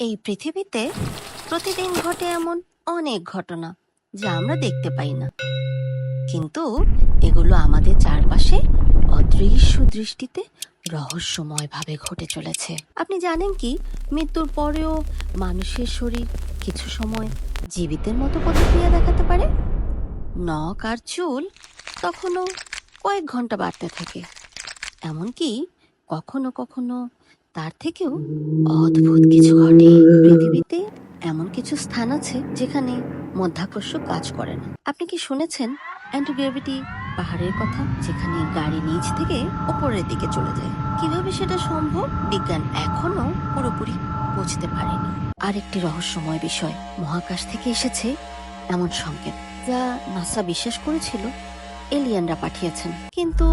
এই পৃথিবীতে প্রতিদিন ঘটে এমন অনেক ঘটনা যা আমরা দেখতে পাই না। কিন্তু এগুলো আমাদের চারপাশে অদৃশ্য দৃষ্টিতে রহস্যময়ভাবে ঘটে চলেছে। আপনি জানেন কি, মৃত্যুর পরেও মানুষের শরীর কিছু সময় জীবিতের মতো প্রতিক্রিয়া দেখাতে পারে? নখ আর চুল তখনও কয়েক ঘণ্টা বাড়তে থাকে। এমনকি কখনো কখনো তার থেকেও অদ্ভুত কিছু ঘটে। পৃথিবীতে এমন কিছু স্থান আছে যেখানে মধ্যাকর্ষণ কাজ করে না। আপনি কি শুনেছেন অ্যান্টিগ্রেভিটি পাহাড়ের কথা, যেখানে গাড়ি নিচ থেকে ওপরের দিকে চলে যায়? কীভাবে সেটা সম্ভব? বিজ্ঞান এখনও পুরোপুরি বুঝতে পারেনি। আরেকটি রহস্যময় বিষয়, মহাকাশ থেকে এসেছে এমন সংকেত, যা নাসা বিশ্বাস করেছিল এলিয়ানরা পাঠিয়েছেন। কিন্তু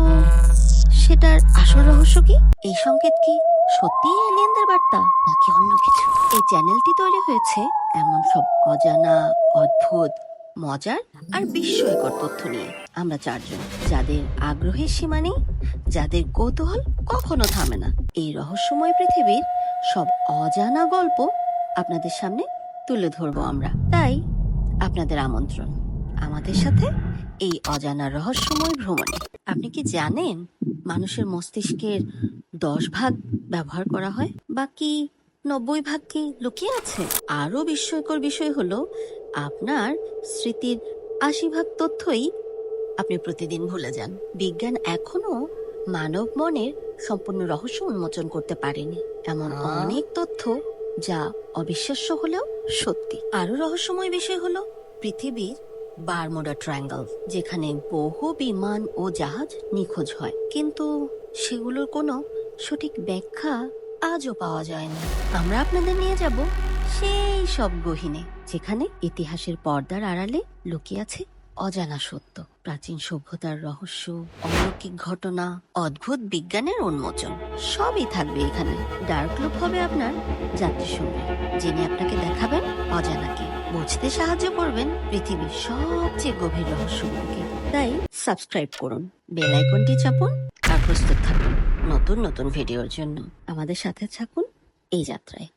সেটার আসল রহস্য কি? এই সংকেত কি সত্যি এলিয়েনদের বার্তা? নাকি অন্য কিছু? এই চ্যানেলটি তৈরি হয়েছে এমন সব অজানা, অদ্ভুত, মজার আর বিস্ময়কর তথ্য নিয়ে। আমরা চারজন, যাদের আগ্রহের সীমা নেই, যাদের কৌতূহল কখনো থামে না। এই রহস্যময় পৃথিবীর সব অজানা গল্প আপনাদের সামনে তুলে ধরবো আমরা। তাই আপনাদের আমন্ত্রণ। আমাদের সাথে এই অজানা রহস্যময় ভ্রমণে। আপনি কি জানেন মানুষের মস্তিষ্কের দশ ভাগ ব্যবহার করা হয় বাকি নব্বই ভাগ কি লুকিয়ে আছে? আরও বিস্ময়কর বিষয় হলো আপনার স্মৃতির আশি ভাগ তথ্যই আপনি প্রতিদিন ভুলে যান। বিজ্ঞান এখনও মানব মনের সম্পূর্ণ রহস্য উন্মোচন করতে পারেনি। এমন অনেক তথ্য যা অবিশ্বাস্য হলেও সত্যি। আরও রহস্যময় বিষয় হলো পৃথিবীর বারমোডা ট্রায়াঙ্গল, যেখানে বহু বিমান ও জাহাজ নিখোঁজ হয়। কিন্তু সেগুলোর কোনো সঠিক ব্যাখ্যা আজও পাওয়া যায়নি। আমরা আপনাদের নিয়ে যাব সেই সব গহিনে, যেখানে ইতিহাসের পর্দার আড়ালে লুকিয়ে আছে অজানা সত্য। প্রাচীন সভ্যতার রহস্য, অলৌকিক ঘটনা, অদ্ভুত বিজ্ঞানের উন্মোচন, সবই থাকবে এখানে। ডার্ক লুক হবে আপনার যাত্রী সঙ্গে যিনি আপনাকে দেখাবেন অজানাকে। বুঝতে সাহায্য করবেন পৃথিবীর সবচেয়ে গভীর রহস্যগুলোকে। তাই সাবস্ক্রাইব করুন, বেল আইকনটি চাপুন, আর প্রস্তুত থাকুন নতুন নতুন ভিডিওর জন্য। আমাদের সাথে থাকুন এই যাত্রায়।